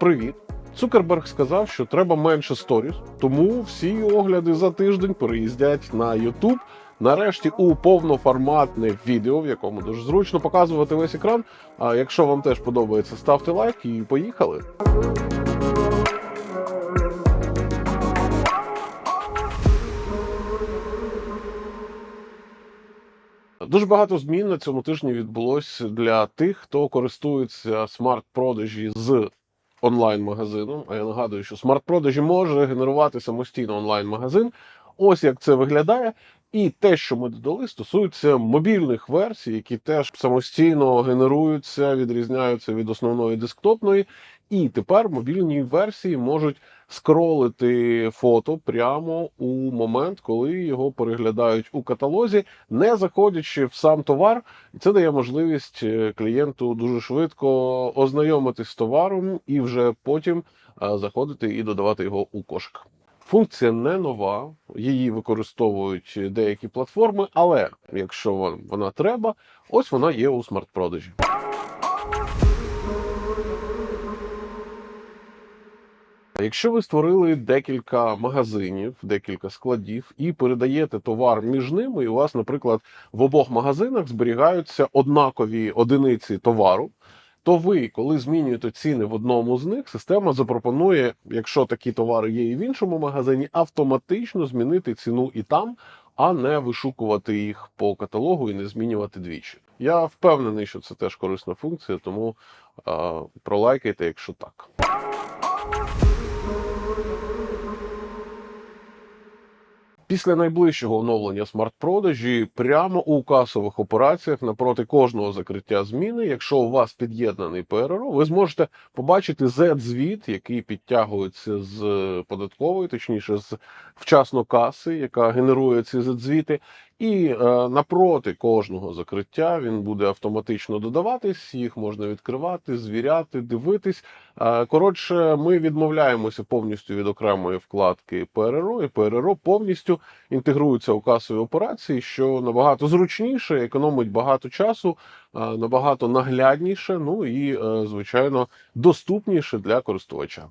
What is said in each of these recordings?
Привіт! Цукерберг сказав, що треба менше сторіс, тому всі огляди за тиждень переїздять на YouTube. Нарешті у повноформатне відео, в якому дуже зручно показувати весь екран. А якщо вам теж подобається, ставте лайк і поїхали. Дуже багато змін на цьому тижні відбулось для тих, хто користується смарт-продажі з онлайн-магазином. А я нагадую, що смарт-продажі може генерувати самостійно онлайн-магазин. Ось як це виглядає. І те, що ми додали, стосується мобільних версій, які теж самостійно генеруються, відрізняються від основної десктопної. І тепер мобільні версії можуть скролити фото прямо у момент, коли його переглядають у каталозі, не заходячи в сам товар. Це дає можливість е, клієнту дуже швидко ознайомитись з товаром і вже потім е, заходити і додавати його у кошик. Функція не нова, її використовують деякі платформи, але якщо вам вона треба, ось вона є у смарт-продажі. Якщо ви створили декілька магазинів, декілька складів і передаєте товар між ними, і у вас, наприклад, в обох магазинах зберігаються однакові одиниці товару, то ви, коли змінюєте ціни в одному з них, система запропонує, якщо такі товари є і в іншому магазині, автоматично змінити ціну і там, а не вишукувати їх по каталогу і не змінювати двічі. Я впевнений, що це теж корисна функція, тому е, пролайкайте, якщо так. Після найближчого оновлення смарт-продажі прямо у касових операціях напроти кожного закриття зміни, якщо у вас під'єднаний ПРРО, ви зможете побачити Z-звіт, який підтягується з податкової, точніше з вчасно каси, яка генерує ці Z-звіти. І е, напроти кожного закриття він буде автоматично додаватись, їх можна відкривати, звіряти, дивитись. Е, коротше, ми відмовляємося повністю від окремої вкладки ПРРО, і ПРРО повністю інтегрується у касові операції, що набагато зручніше, економить багато часу, е, набагато наглядніше, ну і, звичайно, доступніше для користувача.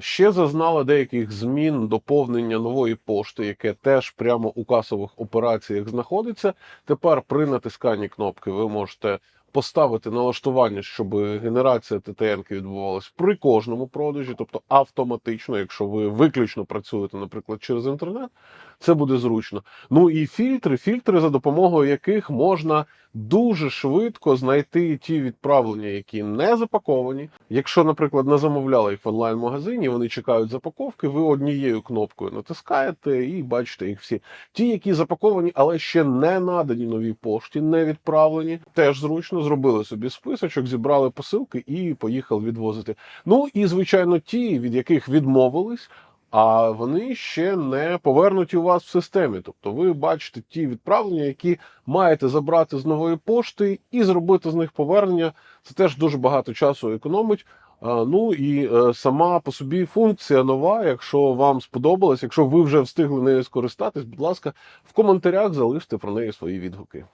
Ще зазнала деяких змін доповнення нової пошти, яке теж прямо у касових операціях знаходиться. Тепер при натисканні кнопки ви можете поставити налаштування, щоб генерація ттн відбувалась при кожному продажі, тобто автоматично, якщо ви виключно працюєте, наприклад, через інтернет, це буде зручно. Ну і фільтри, фільтри, за допомогою яких можна дуже швидко знайти ті відправлення, які не запаковані. Якщо, наприклад, не замовляли їх в онлайн-магазині, вони чекають запаковки, ви однією кнопкою натискаєте і бачите їх всі. Ті, які запаковані, але ще не надані новій пошті, не відправлені, теж зручно зробили собі списочок, зібрали посилки і поїхали відвозити. Ну і звичайно, ті, від яких відмовились. А вони ще не повернуті у вас в системі. Тобто ви бачите ті відправлення, які маєте забрати з нової пошти і зробити з них повернення. Це теж дуже багато часу економить. Ну і е, сама по собі функція нова. Якщо вам сподобалось, якщо ви вже встигли нею скористатись, будь ласка, в коментарях залиште про неї свої відгуки.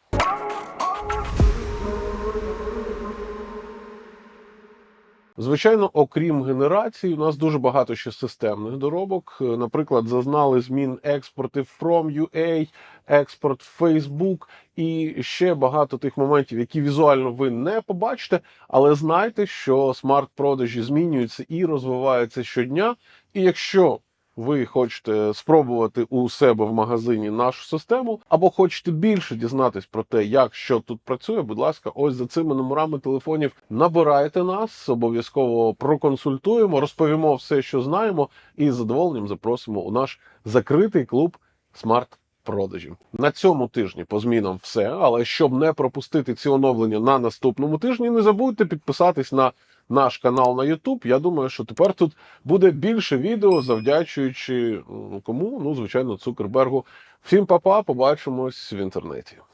Звичайно, окрім генерації, у нас дуже багато ще системних доробок. Е, Наприклад, зазнали змін експорти from UA, експорт Facebook і ще багато тих моментів, які візуально ви не побачите. Але знайте, що смарт-продажі змінюються і розвиваються щодня. І якщо ви хочете спробувати у себе в магазині нашу систему, або хочете більше дізнатись про те, як що тут працює, будь ласка, ось за цими номерами телефонів набирайте нас, обов'язково проконсультуємо, розповімо все, що знаємо, і з задоволенням запросимо у наш закритий клуб смарт продажів. На цьому тижні по змінам все. Але щоб не пропустити ці оновлення на наступному тижні, не забудьте підписатись на наш канал на YouTube. Я думаю, що тепер тут буде більше відео, завдячуючи кому? Ну, звичайно, Цукербергу. Всім па-па, побачимось в інтернеті.